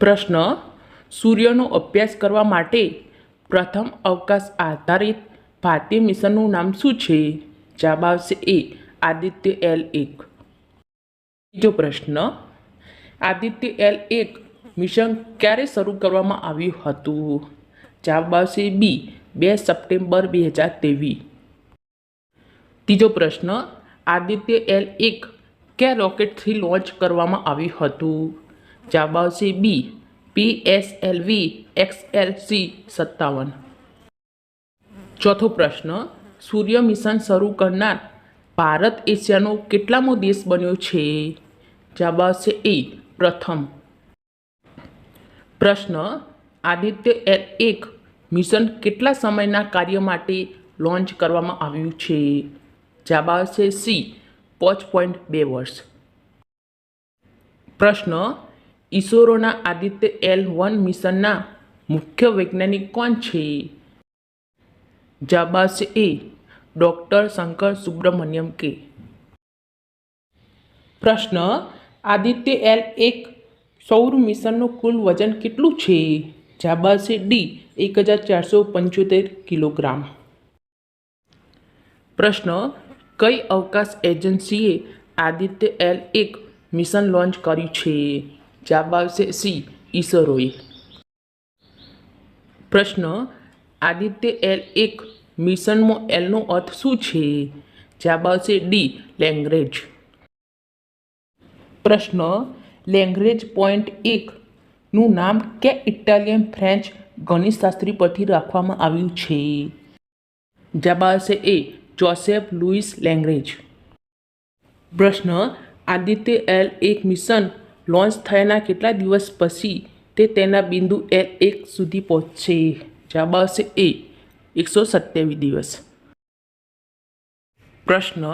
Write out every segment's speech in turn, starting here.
પ્રશ્ન, સૂર્યનો અભ્યાસ કરવા માટે પ્રથમ અવકાશ આધારિત ભારતીય મિશનનું નામ શું છે? જવાબ આવશે એ, આદિત્ય એલ એક. બીજો પ્રશ્ન, આદિત્ય એલ એક મિશન ક્યારે શરૂ કરવામાં આવ્યું હતું? જવાબ આવશે બી, બે સપ્ટેમ્બર બે હજાર ત્રેવીસ. ત્રીજો પ્રશ્ન, આદિત્ય એલ એક ક્યાં રોકેટથી લોન્ચ કરવામાં આવ્યું હતું? જવાબ આવશે B P S L V X L C સત્તાવન. ચોથો પ્રશ્ન, સૂર્ય મિશન શરૂ કરનાર ભારત એશિયાનો કેટલામો દેશ બન્યો છે? જવાબ આવશે એ પ્રથમ. પ્રશ્ન, આદિત્ય એલ એક મિશન કેટલા સમયના કાર્ય માટે લોન્ચ કરવામાં આવ્યું છે? જવાબ આવશે સી પાંચ પોઈન્ટ બે વર્ષ. પ્રશ્ન ઈસરોના આદિત્ય એલ વન મિશનના મુખ્ય વૈજ્ઞાનિક કોણ છે? જાબાસ એ ડૉક્ટર શંકર સુબ્રમણ્યમ કે. પ્રશ્ન, આદિત્ય એલ એક સૌર મિશનનું કુલ વજન કેટલું છે? જાબાસે ડી, એક હજાર ચારસો પંચોતેર કિલોગ્રામ. પ્રશ્ન, કઈ અવકાશ એજન્સીએ આદિત્ય એલ એક મિશન લોન્ચ કર્યું છે? જવાબ આવશે સી ઈસરોએ પ્રશ્ન, આદિત્ય એલ એક મિશનમાં એલનો અર્થ શું છે? જવાબ આવશે ડી, લેંગ્રેજ. પ્રશ્ન, લેંગ્રેજ પોઈન્ટ એકનું નામ કે ઇટાલિયન ફ્રેન્ચ ગણિતશાસ્ત્રી પરથી રાખવામાં આવ્યું છે? જવાબ આવશે એ જોસેફ લુઈસ લેંગ્રેજ. પ્રશ્ન, આદિત્ય એલ એક મિશન લોન્ચ થયાના કેટલા દિવસ પછી તે તેના બિંદુ એલ એક સુધી પહોંચશે જવાબ આવશે એ, એકસો સત્યાવીસ દિવસ. પ્રશ્ન,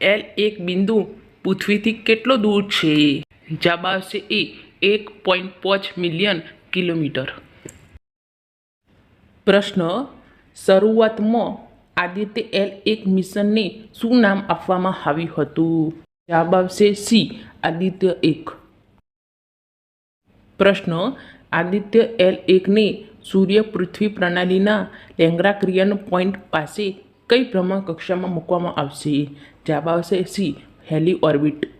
એલ એક બિંદુ પૃથ્વીથી કેટલો દૂર છે? જવાબ આવશે એ, એક પોઈન્ટ પાંચ મિલિયન કિલોમીટર. પ્રશ્ન, શરૂઆતમાં આદિત્ય એલ એક મિશનને શું નામ આપવામાં આવ્યું હતું? જવાબ આવશે સી, આદિત્ય એક. પ્રશ્ન, આદિત્ય એલ એકને સૂર્ય પૃથ્વી પ્રણાલીના લેંગ્રાક્રિયન પોઈન્ટ પાસે કઈ ભ્રમણ કક્ષામાં મૂકવામાં આવશે? જવાબ આવશે સી, હેલી ઓર્બિટ.